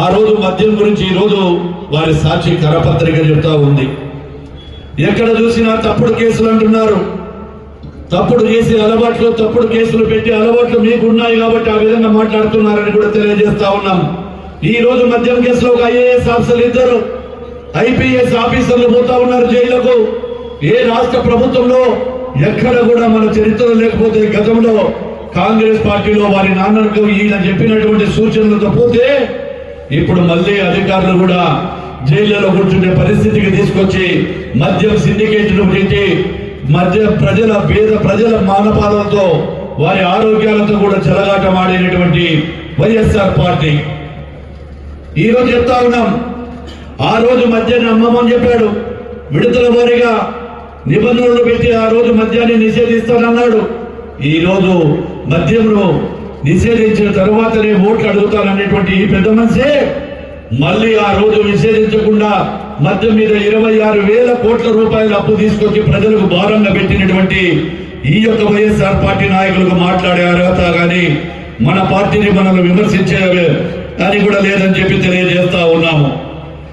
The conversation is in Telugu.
ఆ రోజు మద్యం గురించి ఈరోజు వారి సాక్షి కరపత్రిక చెప్తా ఉంది. ఎక్కడ చూసినా తప్పుడు కేసులు అంటున్నారు. తప్పుడు చేసే అలవాట్లు తప్పుడు కేసులు పెట్టి అలవాట్లు మీకు ఉన్నాయి కాబట్టి ఆ విధంగా మాట్లాడుతున్నారని కూడా తెలియజేస్తా ఉన్నాం. ఈ రోజు మద్యం కేసులో ఒక ఐఏఎస్ ఆఫీసర్లు ఇద్దరు ఐపీఎస్ ఆఫీసర్లు పోతా ఉన్నారు జైళ్ళకు ఏ రాష్ట్ర ప్రభుత్వంలో ఎక్కడ కూడా మన చరిత్రలో లేకపోతే గతంలో కాంగ్రెస్ పార్టీలో వారి నాన్నలకు ఈయన చెప్పినటువంటి సూచనలతో పోతే ఇప్పుడు మళ్ళీ అధికారులు కూడా జైళ్ళలో కూర్చునే పరిస్థితికి తీసుకొచ్చి మద్యం సిండికేట్ను పెట్టి మధ్య ప్రజల పేద ప్రజల మానపాలతో వారి ఆరోగ్యాలతో కూడా చెలగాటమాడినటువంటి వైఎస్ఆర్ పార్టీ. ఈరోజు చెప్తా ఉన్నాం. ఆ రోజు మద్యాన్ని అమ్మమని చెప్పాడు. విడుదల వారిగా నిబంధనలు పెట్టి ఆ రోజు మద్యాన్ని నిషేధిస్తానన్నాడు. ఈరోజు మద్యంను నిషేధించిన తర్వాతనే ఓట్లు అడుగుతారనేటువంటి ఈ పెద్ద మనిషి మళ్ళీ ఆ రోజు నిషేధించకుండా మద్యం మీద ఇరవై ఆరు వేల కోట్ల రూపాయల అప్పు తీసుకొచ్చి ప్రజలకు భారంగా పెట్టినటువంటి ఈ యొక్క వైఎస్ఆర్ పార్టీ నాయకులకు మాట్లాడే అర్హత కానీ మన పార్టీని మనల్ని విమర్శించే అని కూడా లేదని చెప్పి తెలియ